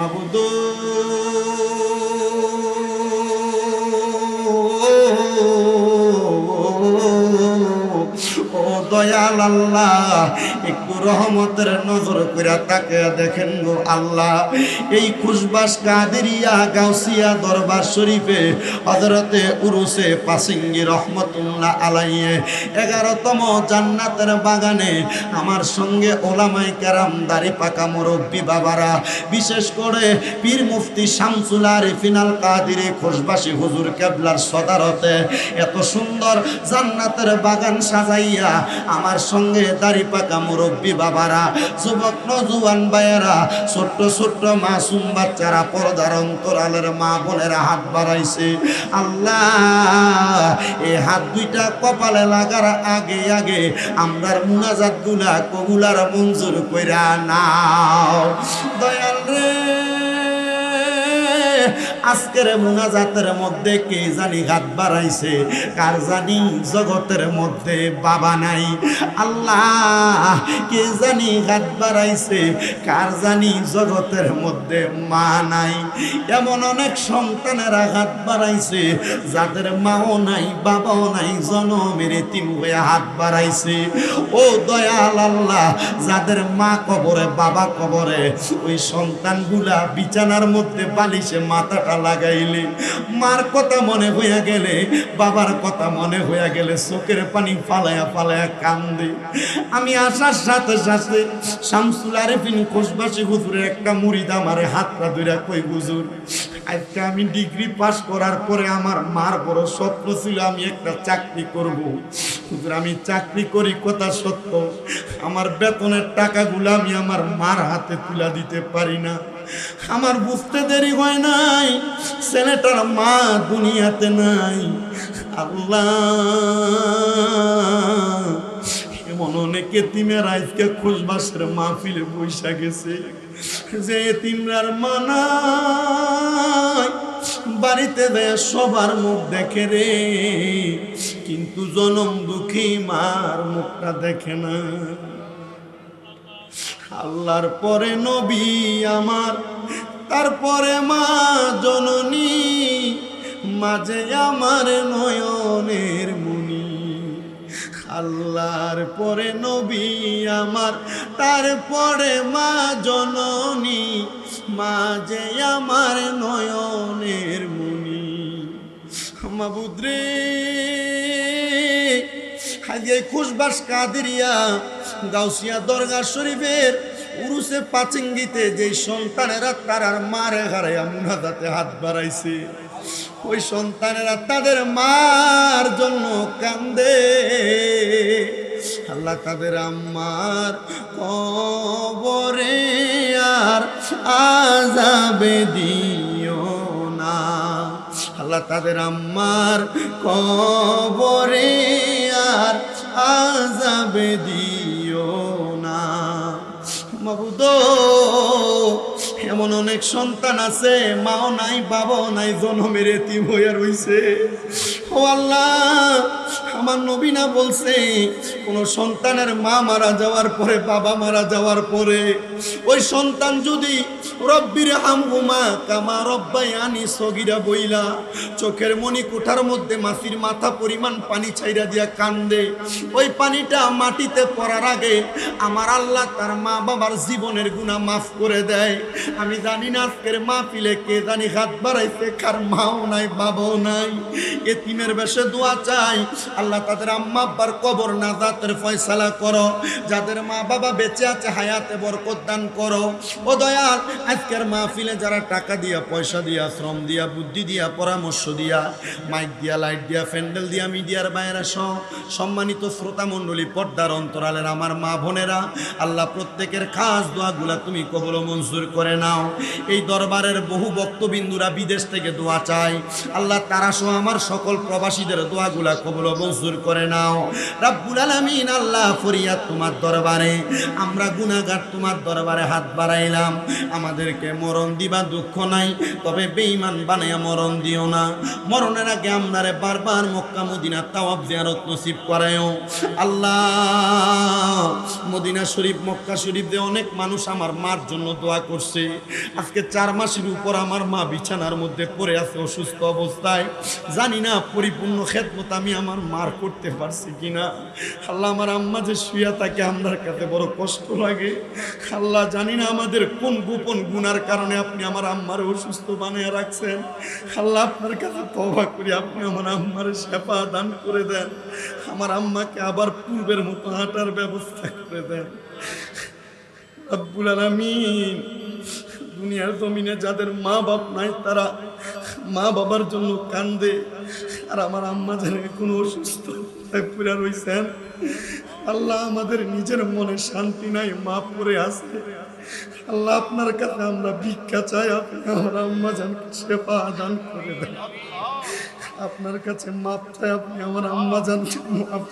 মাবুদ দয়াল আল্লাহ একটু রহমতের নজর করে তাকে দেখেন গো আল্লাহ। এই খুশবাস কাদেরিয়া গাউসিয়া দরবার শরীফে হজরতে উরুসে পাসিঙ্গি রহমতুল্লাহ আলাইয়ে এগারোতম জান্নাতের বাগানে আমার সঙ্গে ওলামাই কেরাম, দাড়ি পাকা মুরব্বী বাবারা, বিশেষ করে পীর মুফতি শামসুল আরিফিনাল কাদিরে খোশবাসী হুজুর কেবলার সদারতে, এত সুন্দর জান্নাতের বাগান সাজাইয়া আমার সঙ্গে দাড়ি পাকা মুরব্বী বাবারা, যুবক নজুয়ান বায়েরা ছোট্ট ছোট্ট মাসুম বাচ্চারা, পর্দার অন্তরালের মা বোনেরা হাত বাড়াইছে। আল্লাহ এই হাত দুইটা কপালে লাগার আগে আগে আমরার মুনাজাতগুলা কবুলার মঞ্জুর কইরা নাও। দয়াল রে। আজকের মুনাজাতের মধ্যে কে জানি হাত বাড়াইছে? কার জানি জগতের মধ্যে বাবা নাই? আল্লাহ, কে জানি হাত বাড়াইছে? কার জানি জগতের মধ্যে মা নাই? এমন অনেক সন্তানেরা হাত বাড়াইছে, যাদের মাও নাই, বাবাও নাই, জনমের তিন হয়ে হাত বাড়াইছে। ও দয়াল আল্লাহ, যাদের মা কবরে, বাবা কবরে, ওই সন্তানগুলা বিছানার মধ্যে বালিশে মাথাটা লাগাইলে। মার কথা মনে হইয়া গেলে, বাবার কথা মনে হইয়া গেলে চোখের পানি ফালায়া ফালায়া কান্দে। আমি আসার সাথে সাথে শামসুল আরেফিন খোসবাসী হুজুরের একটা মুড়িদ আমারে হাতটা ধরে কই, হুজুর, আজকে আমি ডিগ্রি পাস করার পরে আমার মার বড় স্বপ্ন ছিল আমি একটা চাকরি করব। হুজুর, আমি চাকরি করি, কথা সত্য। আমার বেতনের টাকাগুলো আমি আমার মার হাতে তুলা দিতে পারি না। আমার বুঝতে দেরি হয় নাই। ছেলেটার মা দুনিয়াতে নাই। আল্লাহ। এমন অনেক এতিমের আজকে খুশবাসের মাহফিলে বৈশা গেছে। যে এতিমরার মানায় বাড়িতে দেয় সবার মুখ দেখে রে। কিন্তু জনম দুঃখী মার মুখটা দেখে না। আল্লাহর পরে নবী আমার, তারপরে মা জননী, মাঝে আমার নয়নের মুনি আল্লাহর পরে নবী আমার, তারপরে মা জননী, মাঝে আমার নয়নের খুশবাস কাদিরিয়া গাউসিয়া দরগা শরীফের উরুসে পাচিঙ্গিতে যে সন্তানেরা তারার মারে হারাইয়া মুনাদাতে হাত বাড়াইছে, ওই সন্তানেরা তাদের মার জন্য কান্দে। আল্লাহ তাদের আম্মার কবরে আর আজাবে দিও না। আল্লাহ তাদের আম্মার কবরে আজাবে দিও না? মাবুদ এমন অনেক সন্তান আছে, মাও নাই, বাবাও নাই, জনমের এতিম হইয়া রইছে। ও আল্লাহ আমার নবীনা বলছে, কোন সন্তানের মা মারা যাওয়ার পরে, বাবা মারা যাওয়ার পরে, ওই সন্তান যদি রব্বির হামহুমা কামা রব্বাই আনি সগিরা বইলা, চোখের মনি কোঠার মধ্যে মাসির মাথা পরিমাণ পানি ছাইরা দিয়া কান্দে, ওই পানিটা মাটিতে পড়ার আগে আমার আল্লাহ তার মা বাবার জীবনের গুণা মাফ করে দেয়। আমি জানি না আজকের মা পিলে কে জানি হাত বাড়াইছে, কার মাও নাই, বাবাও নাই। এ এতিমের বেশে দোয়া চাই, আল্লাহ তাদের আম্মা আব্বার কবর নাজাতের ফয়সালা করো, যাদের মা বাবা বেঁচে আছে হায়াতে বরকত দান করো। ও দয়াল, আজকের মাহফিলে যারা টাকা দিয়া, পয়সা দিয়া, শ্রম দিয়া, বুদ্ধি দিয়া, পরামর্শ দিয়া, মাইক দিয়া, লাইট দিয়া, প্যান্ডেল দিয়া, মিডিয়ার বাইরা সহ, সম্মানিত শ্রোতা মণ্ডলী, পর্দার অন্তরালের আমার মা বোনেরা, আল্লাহ প্রত্যেকের খাস দোয়াগুলা তুমি কবল মঞ্জুর করে নাও। এই দরবারের বহু বক্তবিন্দুরা বিদেশ থেকে দোয়া চায়। আল্লাহ তারা সহ আমার সকল প্রবাসীদের দোয়াগুলা কবল মঞ্জুর করে নাও। রাব্বুল আলামিন আল্লাহ ফরিয়াদ তোমার দরবারে, আমরা গুনাহগার তোমার দরবারে হাত বাড়াইলাম। আমাদেরকে মরণ দিবা দুঃখ নাই, তবে বেঈমান বানাইয়া মরণ দিও না। মরণের আগে আমরারে বারবার মক্কা, মদিনা তাওয়াব জিয়ারত নসিব করায়ও। আল্লাহ, মদিনা শরীফ, মক্কা শরীফ দিয়ে অনেক মানুষ আমার মার জন্য দোয়া করছে। আজকে চার মাসের উপর আমার মা বিছানার মধ্যে পড়ে আছে অসুস্থ অবস্থায়। জানি না, পরিপূর্ণ খেদমত আমি আমার মার করতে পারছি কিনা? আল্লাহ আমার আম্মা যে শুয়া, তাকে আমার কাছে বড় কষ্ট লাগে। আল্লাহ জানি না আমাদের কোন গোপন গুনার কারণে আপনি আমার আম্মার অসুস্থ বানিয়ে রাখছেন। আল্লাহ আপনার কাছে তবা করি, আপনি আমার আম্মার সেবা দান করে দেন। আমার আম্মাকে আবার পূর্বের মতো হাঁটার ব্যবস্থা করে দেন। রব্বুল আলামিন, দুনিয়ার জমিনে যাদের মা বাপ নাই, তারা মা বাবার জন্য কান্দে। আর আমার আম্মা যেন কোনো অসুস্থ পুরা রয়েছেন আল্লাহ আমাদের নিজের মনে শান্তি নাই মা পরে আছে। আল্লাহ আপনার কাছে আমরা ভিক্ষা চাই, আপনি আমার আম্মা জানকে সেবা দান করে দেন। আপনার কাছে মাপ চাই, আপনি আমার আম্মা জানকে মাপ